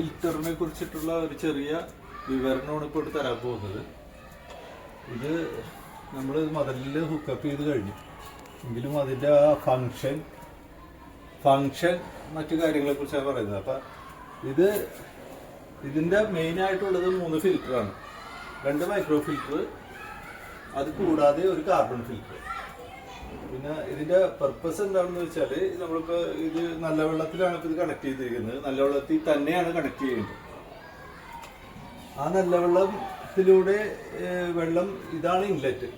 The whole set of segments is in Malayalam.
ഫിൽറ്ററിനെ കുറിച്ചിട്ടുള്ള ഒരു ചെറിയ വിവരണമാണ് ഇപ്പോൾ ഇവിടെ തരാൻ പോകുന്നത്. ഇത് നമ്മൾ മതിലിൽ ഹുക്കപ്പ് ചെയ്ത് കഴിഞ്ഞു. എങ്കിലും അതിന്റെ ആ ഫങ്ഷൻ ഫങ്ഷൻ മറ്റു കാര്യങ്ങളെ കുറിച്ചാണ് പറയുന്നത്. അപ്പം ഇത് ഇതിന്റെ മെയിൻ ആയിട്ടുള്ളത് മൂന്ന് ഫിൽറ്ററാണ് രണ്ട് മൈക്രോ ഫിൽറ്റർ അത് കൂടാതെ ഒരു കാർബൺ ഫിൽറ്റർ പിന്നെ ഇതിന്റെ പർപ്പസ് എന്താണെന്ന് വെച്ചാൽ നമ്മളിപ്പോ ഇത് നല്ല വെള്ളത്തിലാണ് ഇത് കണക്ട് ചെയ്തിരിക്കുന്നത്. നല്ല വെള്ളത്തിൽ തന്നെയാണ് കണക്ട് ചെയ്യുന്നത്. ആ നല്ല വെള്ളത്തിലൂടെ വെള്ളം ഇതാണ് ഇൻലെറ്റ്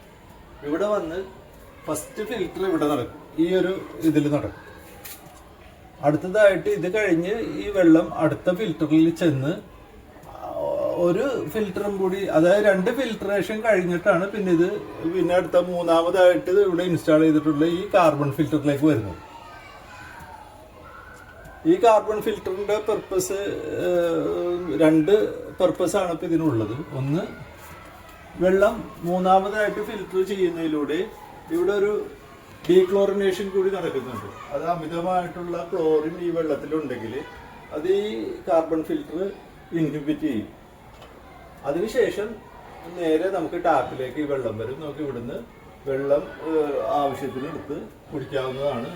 ഇവിടെ വന്ന് ഫസ്റ്റ് ഫിൽറ്റർ ഇവിടെ നടക്കും. ഈ ഒരു ഇതിൽ നടക്കും. അടുത്തതായിട്ട് ഇത് കഴിഞ്ഞ് ഈ വെള്ളം അടുത്ത ഫിൽറ്ററിൽ ചെന്ന് ഒരു ഫിൽറ്ററും കൂടി അതായത് രണ്ട് ഫിൽട്രേഷൻ കഴിഞ്ഞിട്ടാണ് പിന്നെ ഇത് പിന്നെ അടുത്ത മൂന്നാമതായിട്ട് ഇവിടെ ഇൻസ്റ്റാൾ ചെയ്തിട്ടുള്ള ഈ കാർബൺ ഫിൽറ്ററിലേക്ക് വരുന്നത്. ഈ കാർബൺ ഫിൽറ്ററിന്റെ പർപ്പസ് രണ്ട് പർപ്പസ് ആണ് ഇപ്പൊ ഇതിനുള്ളത്. ഒന്ന് വെള്ളം മൂന്നാമതായിട്ട് ഫിൽറ്റർ ചെയ്യുന്നതിലൂടെ ഇവിടെ ഒരു ഡീക്ലോറിനേഷൻ കൂടി നടക്കുന്നുണ്ട്. അത് അമിതമായിട്ടുള്ള ക്ലോറിൻ ഈ വെള്ളത്തിലുണ്ടെങ്കിൽ അത് ഈ കാർബൺ ഫിൽറ്റർ ഇൻഹിബിറ്റ് ചെയ്യും. അതിനുശേഷം നേരെ നമുക്ക് ടാപ്പിലേക്ക് ഈ വെള്ളം വരും. നമുക്ക് ഇവിടുന്ന് വെള്ളം ആവശ്യത്തിന് എടുത്ത് കുടിക്കാവുന്നതാണ്.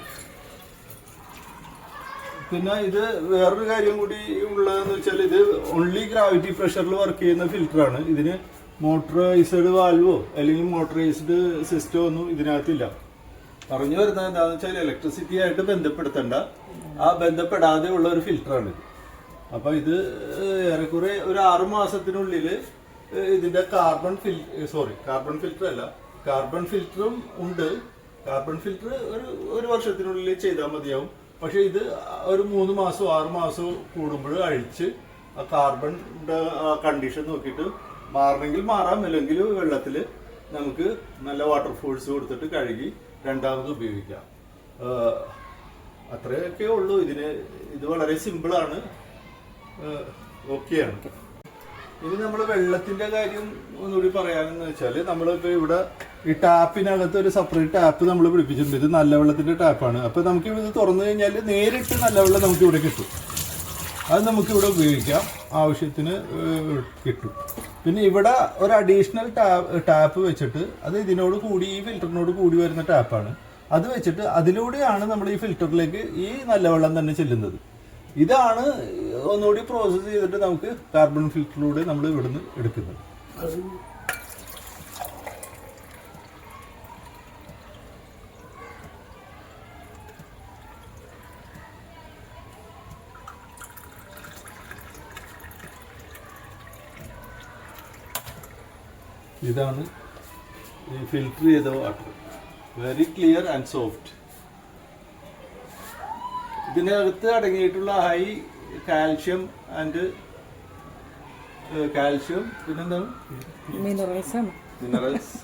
പിന്നെ ഇത് വേറൊരു കാര്യം കൂടി ഉള്ളതെന്ന് വെച്ചാൽ ഇത് ഓൺലി ഗ്രാവിറ്റി പ്രഷറിൽ വർക്ക് ചെയ്യുന്ന ഫിൽറ്ററാണ് ഇതിന് മോട്ടറൈസ്ഡ് വാൽവോ അല്ലെങ്കിൽ മോട്ടറൈസ്ഡ് സിസ്റ്റമോ ഒന്നും ഇതിനകത്തില്ല. പറഞ്ഞു വരുന്നത് എന്താണെന്ന് വെച്ചാൽ ഇലക്ട്രിസിറ്റി ആയിട്ട് ബന്ധപ്പെടുത്തേണ്ട. ആ ബന്ധപ്പെടാതെ ഉള്ള ഒരു ഫിൽറ്ററാണ് ഇത്. അപ്പൊ ഇത് ഏറെക്കുറെ ഒരു ആറു മാസത്തിനുള്ളിൽ ഇതിന്റെ carbon fil sorry carbon filter അല്ല കാർബൺ ഫിൽറ്ററും ഉണ്ട്. കാർബൺ ഫിൽറ്റർ ഒരു ഒരു വർഷത്തിനുള്ളിൽ ചെയ്താൽ മതിയാവും. പക്ഷെ ഇത് ഒരു മൂന്ന് മാസവും ആറു മാസവും കൂടുമ്പോൾ അഴിച്ച് ആ കാർബണിന്റെ കണ്ടീഷൻ നോക്കിയിട്ട് മാറണമെങ്കിൽ മാറാം. അല്ലെങ്കിൽ വെള്ളത്തിൽ നമുക്ക് നല്ല വാട്ടർ ഫോഴ്സ് കൊടുത്തിട്ട് കഴുകി രണ്ടാമത് ഉപയോഗിക്കാം. അത്രയൊക്കെ ഉള്ളൂ. ഇതിന് ഇത് വളരെ സിമ്പിളാണ് ഓക്കെയാണ് ഇനി നമ്മൾ വെള്ളത്തിന്റെ കാര്യം ഒന്നുകൂടി പറയാനെന്ന് വെച്ചാൽ നമ്മളിപ്പോ ഇവിടെ ഈ ടാപ്പിനകത്ത് ഒരു സെപ്പറേറ്റ് ടാപ്പ് നമ്മൾ പിടിപ്പിച്ചിട്ടുണ്ട്. ഇത് നല്ല വെള്ളത്തിന്റെ ടാപ്പാണ് അപ്പൊ നമുക്ക് ഇത് തുറന്നു കഴിഞ്ഞാൽ നേരിട്ട് നല്ല വെള്ളം നമുക്ക് ഇവിടെ കിട്ടും. അത് നമുക്ക് ഇവിടെ ഉപയോഗിക്കാം. ആവശ്യത്തിന് കിട്ടും. പിന്നെ ഇവിടെ ഒരു അഡീഷണൽ ടാപ്പ് ടാപ്പ് വെച്ചിട്ട് അത് ഇതിനോട് കൂടി ഈ ഫിൽറ്ററിനോട് കൂടി വരുന്ന ടാപ്പാണ് അത് വെച്ചിട്ട് അതിലൂടെയാണ് നമ്മൾ ഈ ഫിൽറ്ററിലേക്ക് ഈ നല്ല വെള്ളം തന്നെ ചെല്ലുന്നത്. ഇതാണ് ഒന്നുകൂടി പ്രോസസ്സ് ചെയ്തിട്ട് നമുക്ക് കാർബൺ ഫിൽറ്ററിലൂടെ നമ്മൾ ഇവിടുന്ന് എടുക്കുന്നത്. ഇതാണ് ഫിൽറ്റർ ചെയ്ത water very clear and soft ഇതിനകത്ത് അടങ്ങിയിട്ടുള്ള ഹൈ കാൽഷ്യം ആൻഡ് കാൽഷ്യം പിന്നെന്താണ്? Minerals minerals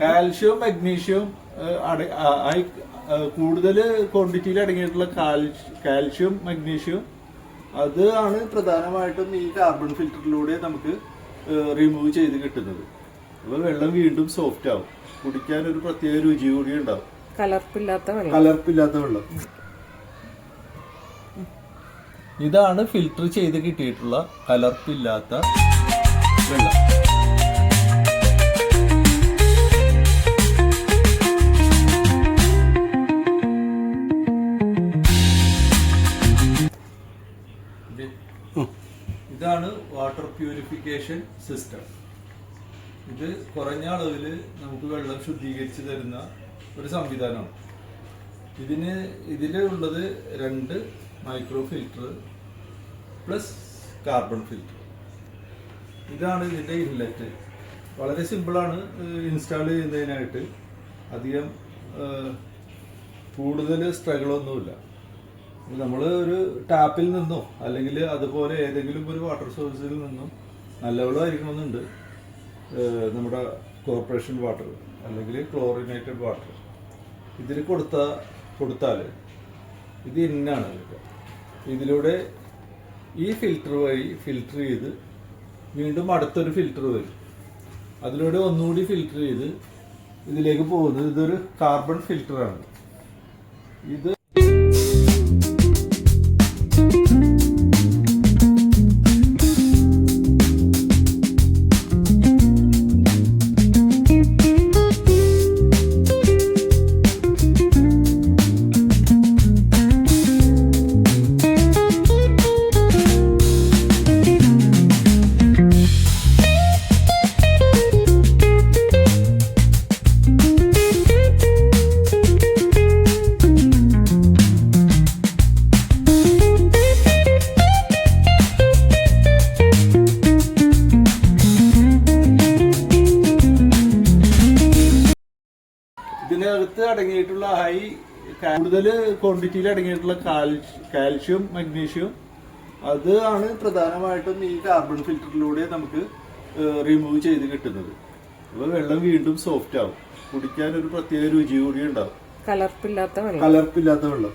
calcium magnesium high കൂടുതൽ ക്വാണ്ടിറ്റിയിൽ അടങ്ങിയിട്ടുള്ള കാൽഷ്യം മഗ്നീഷ്യം അത് ആണ് പ്രധാനമായിട്ടും ഈ കാർബൺ ഫിൽറ്ററിലൂടെ നമുക്ക് റിമൂവ് ചെയ്ത് കിട്ടുന്നത്. അപ്പോൾ വെള്ളം വീണ്ടും സോഫ്റ്റ് ആവും. കുടിക്കാൻ ഒരു പ്രത്യേക രുചി കൂടി ഉണ്ടാവും. കലർപ്പില്ലാത്ത വെള്ളം. കലർപ്പില്ലാത്ത വെള്ളം. ഇതാണ് ഫിൽട്ടർ ചെയ്ത് കിട്ടിയിട്ടുള്ള കലർപ്പില്ലാത്ത വെള്ളം. ഇതാണ് വാട്ടർ പ്യൂരിഫിക്കേഷൻ സിസ്റ്റം ഇത് കുറഞ്ഞ അളവിൽ നമുക്ക് വെള്ളം ശുദ്ധീകരിച്ച് തരുന്ന ഒരു സംവിധാനമാണ്. ഇതിന് ഇതിൽ ഉള്ളത് രണ്ട് micro filter plus carbon filter. ഇതാണ് ഇതിന്റെ ഇൻലെറ്റ് വളരെ സിമ്പിളാണ് ഇൻസ്റ്റാൾ ചെയ്യുന്നതിനായിട്ട്. അധികം കൂടുതൽ സ്ട്രഗിളൊന്നുമില്ല. നമ്മൾ ഒരു ടാപ്പിൽ നിന്നോ അല്ലെങ്കിൽ അതുപോലെ ഏതെങ്കിലും ഒരു വാട്ടർ സോഴ്സിൽ നിന്നും നല്ല വെള്ളമായിരിക്കണമെന്നുണ്ട് നമ്മുടെ കോർപ്പറേഷൻ വാട്ടർ അല്ലെങ്കിൽ ക്ലോറിനേറ്റഡ് വാട്ടർ. ഇതിൽ കൊടുത്ത കൊടുത്താൽ ഇത് ഇന്നാണ് ഇതിലൂടെ ഈ ഫിൽറ്റർ വഴി ഫിൽറ്റർ ചെയ്ത് വീണ്ടും അടുത്തൊരു ഫിൽറ്റർ വരും. അതിലൂടെ ഒന്നുകൂടി ഫിൽറ്റർ ചെയ്ത് ഇതിലേക്ക് പോകുന്നത് ഇതൊരു കാർബൺ ഫിൽറ്ററാണ് ഇത് അടങ്ങിയിട്ടുള്ള ഹൈ കൂടുതൽ ക്വാണ്ടിറ്റിയിൽ അടങ്ങിയിട്ടുള്ള കാൽഷ്യം മഗ്നീഷ്യം അത് ആണ് പ്രധാനമായിട്ടും ഈ കാർബൺ ഫിൽറ്ററിലൂടെ നമുക്ക് റിമൂവ് ചെയ്ത് കിട്ടുന്നത്. അപ്പോൾ വെള്ളം വീണ്ടും സോഫ്റ്റ് ആവും. കുടിക്കാൻ ഒരു പ്രത്യേക രുചി കൂടി ഉണ്ടാവും. കലർപ്പില്ലാത്ത വെള്ളം. കലർപ്പില്ലാത്ത വെള്ളം.